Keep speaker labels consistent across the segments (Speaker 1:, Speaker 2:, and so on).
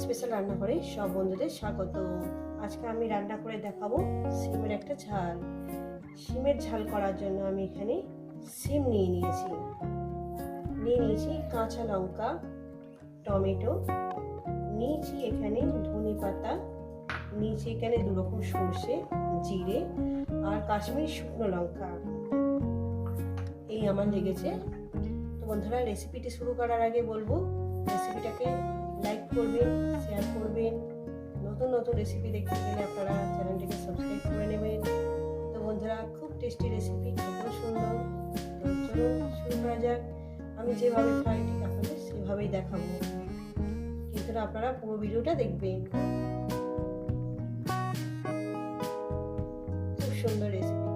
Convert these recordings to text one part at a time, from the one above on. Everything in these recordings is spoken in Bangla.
Speaker 1: স্পেশাল রান্নাঘরে সব বন্ধুদের স্বাগত। আজকে আমি রান্না করে দেখাবো সিমের একটা ঝাল। সিমের ঝাল করার জন্য আমি এখানে সিম নিয়ে নিয়েছি। নিয়ে নিয়েছি কাঁচা লঙ্কা, টমেটো, নিয়েছি এখানে ধনে পাতা, নিয়েছি এখানে দু রকম সর্ষে, জিরে আর কাশ্মীরি শুকনো লঙ্কা। এই আমার লেগেছে। তো বন্ধুরা রেসিপিটি শুরু করার আগে বলব রেসিপিটাকে করবেন শেয়ার করবেন। নতুন নতুন রেসিপি দেখতে গেলে আপনারা চ্যানেলটিকে সাবস্ক্রাইব করে নেবেন। তো বন্ধুরা, খুব টেস্টি রেসিপি খুব সুন্দর। তো চলুন, শুরু করা যাক। আমি যেভাবে খাই, ঠিক আপনাদের সেভাবেই দেখাবো। কিন্তু আপনারা পুরো ভিডিওটা দেখবেন। খুব সুন্দর রেসিপি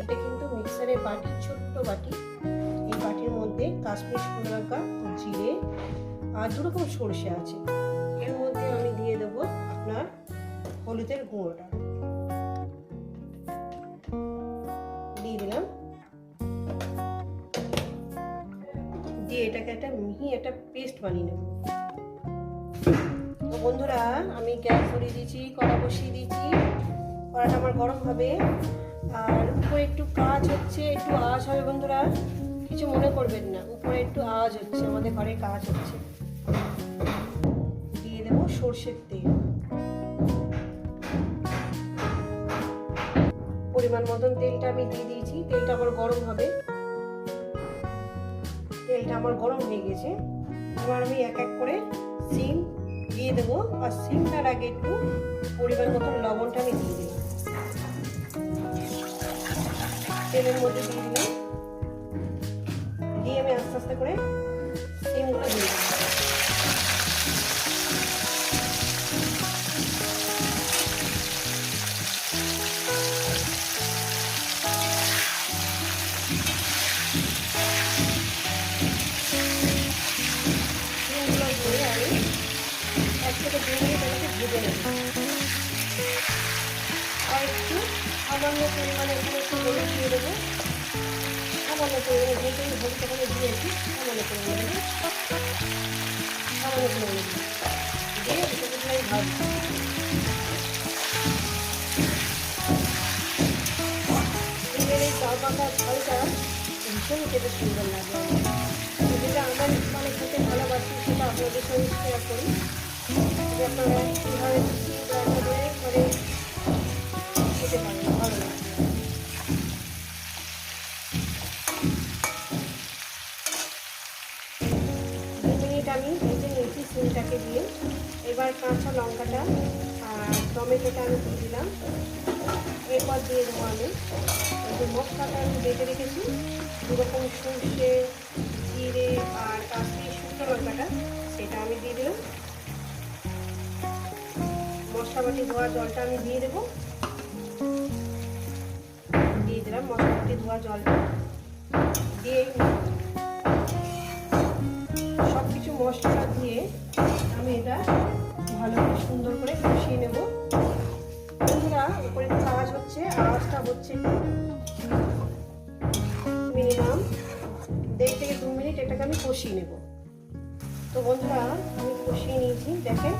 Speaker 1: এটা কিন্তু মিক্সারের বাটি ছোট্ট বাটি। এই বাটির মধ্যে কাশ্মীর লঙ্কা, জিরে আর দু রকম সর্ষে আছে। এর মধ্যে আমি দিয়ে দেবো আপনার হলুদের গুঁড়োটা। দিয়ে দিলাম। দিয়ে এটাকে একটা মিহি একটা পেস্ট বানিয়ে নেব। বন্ধুরা, আমি গ্যাস ধরিয়ে দিয়েছি, কড়া বসিয়ে দিয়েছি। কড়াটা আমার গরম হবে। আর উপরে একটু কাজ হচ্ছে, একটু আওয়াজ হবে বন্ধুরা। কিছু মনে করবেন না, উপরে একটু আওয়াজ হচ্ছে, আমাদের ঘরে কাজ হচ্ছে। দেবো সর্ষের তেল। পরিমাণ মতন তেলটা আমি দিয়ে দিয়েছি। তেলটা আমার গরম হবে। তেলটা আমার গরম হয়ে গেছে। এবার আমি এক এক করে সিম দিয়ে দেবো। আর সিমটার আগে একটু পরিমাণ মতন লবণটা আমি দিয়ে দিই তেলের মধ্যে দিয়ে দিলাম। দিয়ে আমি আস্তে আস্তে করে সিমগুলো দিয়ে সামান্য পরিমাণে এখানে একটু হলুদ দিয়ে দেবো। সামান্য পরিমাণে যেহেতু আমি হলুদ ওখানে দিয়েছি সামান্য পরিমাণে সামান্য পরিমাণে দিয়ে এটাকে আমি ভাজছি সিমের এই চাল পাতা ঝালটা ভীষণ খেতে সুন্দর লাগে। যেটা আমার মানে খেতে ভালোবাসি, সেটা আপনাদের সঙ্গে শেয়ার করি। আপনারা কীভাবে করে করে খেতে দু মিনিট আমি ভেজে নিয়েছি সিমটাকে দিয়ে। এবার কাঁচা লঙ্কাটা আর টমেটোটা আমি দিয়ে দিলাম। এরপর দিয়ে দেবো আমি যে মশলাটা আমি বেটে রেখেছি। দুরকম সর্ষে, জিরে আর কাশ্মীরি শুকনো লঙ্কাটা, সেটা আমি দিয়ে দিলাম। মশলা বাটি ধোয়া জলটা আমি দিয়ে দেবো। দিলাম মশলা বাটি ধোয়া জলটা দিয়ে সব কিছু মশলা দিয়ে আমি এটা ভালো করে সুন্দর করে কষিয়ে নেব। বন্ধুরা উপরে আওয়াজ হচ্ছে, আওয়াজটা হচ্ছে মিনিমাম দেড় থেকে দু মিনিট এটাকে আমি কষিয়ে নেব। তো বন্ধুরা, আমি কষিয়ে নিয়েছি, দেখেন।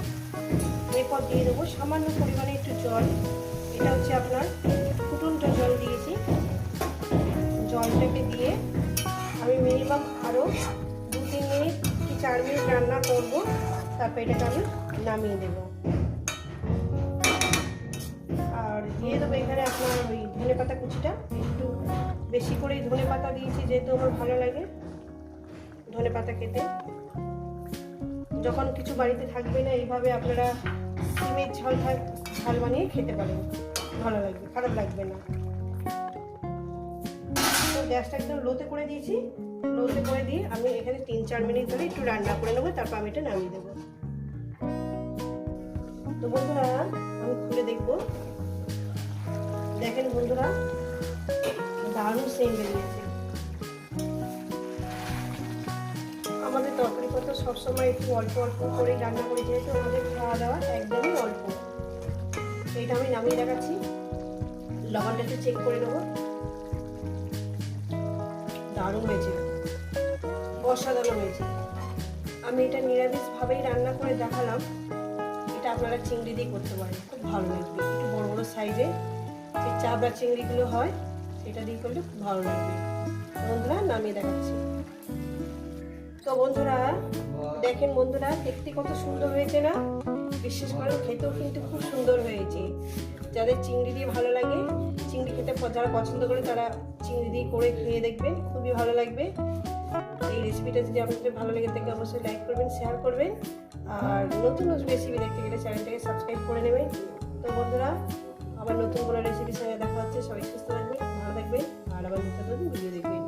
Speaker 1: এরপর দিয়ে দেবো সামান্য পরিমাণে একটু জল। এটা হচ্ছে আপনার ফুটন্ত জল দিয়েছি। জলটাকে দিয়ে আমি মিনিমাম আরও দু, তিন মিনিট কি চার মিনিট রান্না করব, তারপর এটাকে আমি নামিয়ে দেবো আর দিয়ে দেবো এখানে আপনার ওই ধনে পাতা কুচিটা। একটু বেশি করেই ধনে পাতা দিয়েছি, যেহেতু আমার ভালো লাগে ধনে পাতা খেতে। যখন কিছু বাড়িতে থাকবে না, এইভাবে আপনারা সিমের ঝাল ঝাল বানিয়ে খেতে পারেন। ভালো লাগবে, খারাপ লাগবে না। গ্যাসটা একদম লোতে করে দিয়েছি। লোতে করে দিয়ে আমি এখানে তিন চার মিনিট ধরে একটু রান্না করে নেব, তারপর আমি এটা নামিয়ে দেবো। তো বন্ধুরা, আমি খুলে দেখব। দেখেন বন্ধুরা, দারুণ সেম বেরিয়েছে। আমাদের তরকারি পত্র সবসময় একটু অল্প অল্প করেই রান্না করি, যেহেতু আমাদের খাওয়া দাওয়া একদমই অল্প। এইটা আমি নামিয়ে দেখাচ্ছি। লবণটা একটু চেক করে নেব। দারুণ হয়েছে। অসাধারণ হয়েছে। আমি এটা নিরামিষভাবেই রান্না করে দেখালাম। এটা আপনারা চিংড়ি দিয়ে করতে পারেন, খুব ভালো লাগবে। একটু বড় বড় সাইজে যে চাবড়া চিংড়িগুলো হয়, সেটা দিয়ে করলে খুব ভালো লাগবে। বন্ধুরা, নামিয়ে দেখাচ্ছি। তো বন্ধুরা, দেখেন বন্ধুরা, দেখতে কত সুন্দর হয়েছে না? বিশেষ করে, খেতেও কিন্তু খুব সুন্দর হয়েছে। যাদের চিংড়ি দিয়ে ভালো লাগে যারা পছন্দ করে তারা চিংড়ি দিয়ে করে খেয়ে দেখবেন, খুবই ভালো লাগবে। এই রেসিপিটা যদি আপনাদের ভালো লেগে থাকে, অবশ্যই লাইক করবেন শেয়ার করবেন। আর নতুন নতুন রেসিপি দেখতে গেলে চ্যানেলটাকে সাবস্ক্রাইব করে নেবেন। তো বন্ধুরা, আবার নতুন কোনো রেসিপির সঙ্গে দেখা হচ্ছে। সবাই সুস্থ থাকবেন, ভালো থাকবেন, আর আবার নতুন ভিডিও দেখবেন।